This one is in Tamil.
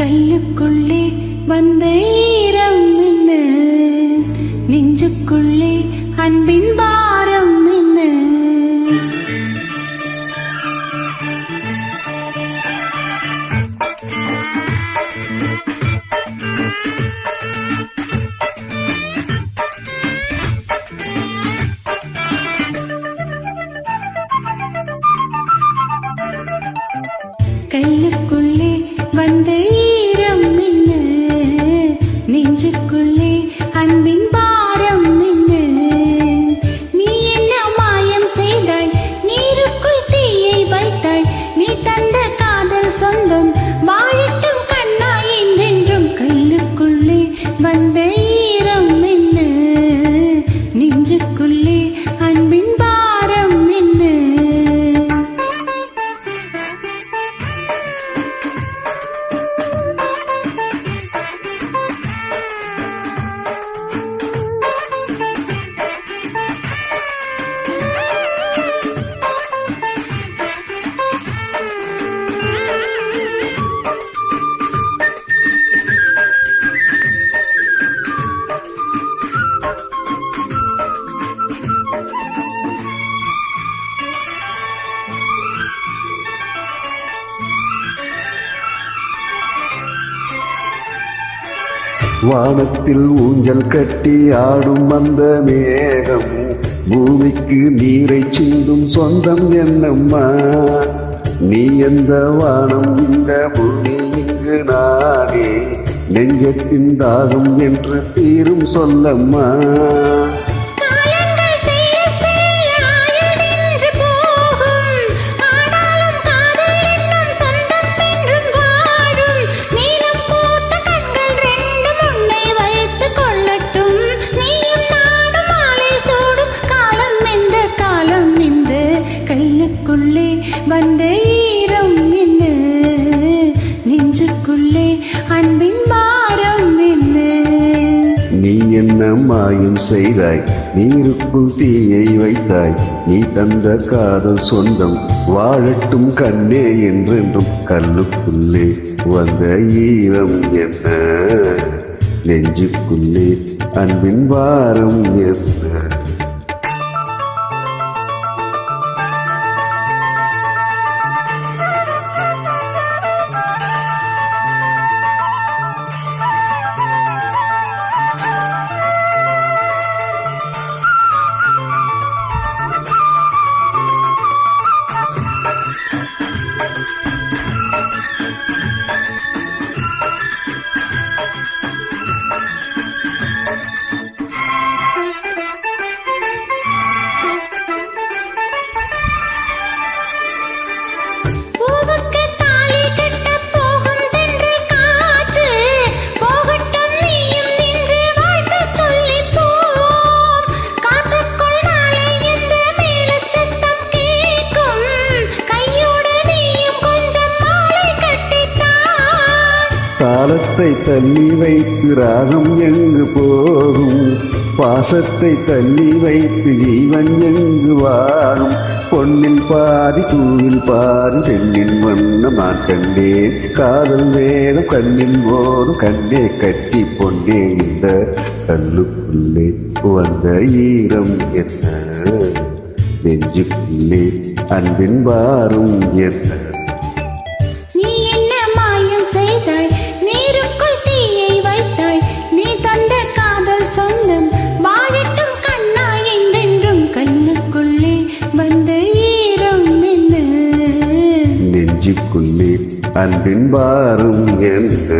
கல்லுக்குள்ளே வந்த ஈரம் என்ன? நெஞ்சுக்குள்ளே அன்பின் பாரம் என்ன? கல்லுக்குள்ளே வந்த என்ன? நெஞ்சுக்குள்ளே வானத்தில் ஊஞ்சல் கட்டி ஆடும் அந்த மேகம். பூமிக்கு நீரை சிந்தும் சொந்தம் என்னம்மா? நீ எந்த வானம் இந்த பூமி இங்கு நானே. நெஞ்சத்தின் தாகம் என்று தீரும் சொல்லம்மா. என்ன செய்தாய். நீருக்குள் தீயை வைத்தாய். நீ தந்த காதல் சொந்தம் வாழட்டும் கண்ணே என்றென்றும் கல்லுக்குள்ளே வந்த ஈரம் என்ன? நெஞ்சுக்குள்ளே அன்பின் வாரம் என்ன? காலத்தை தள்ளி வைத்து ராகம் எங்கு போகும்? பாசத்தை தள்ளி வைத்து ஜீவன் எங்கு வாழும்? பொன்னில் பாதி பூவில் பாதி பெண்ணின் வண்ணம் நான் கண்டேன் காதல் வேகம் கண்ணில் போதும் கண்ணே கட்டி பொன்னே இந்த கல்லுக்குள்ளே வந்த ஈரம் என்ன? நெஞ்சுக்குள்ளே அன்பின் வாரும் என்ன? நெஞ்சுக்குள்ளே அன்பின் பாரும் என்று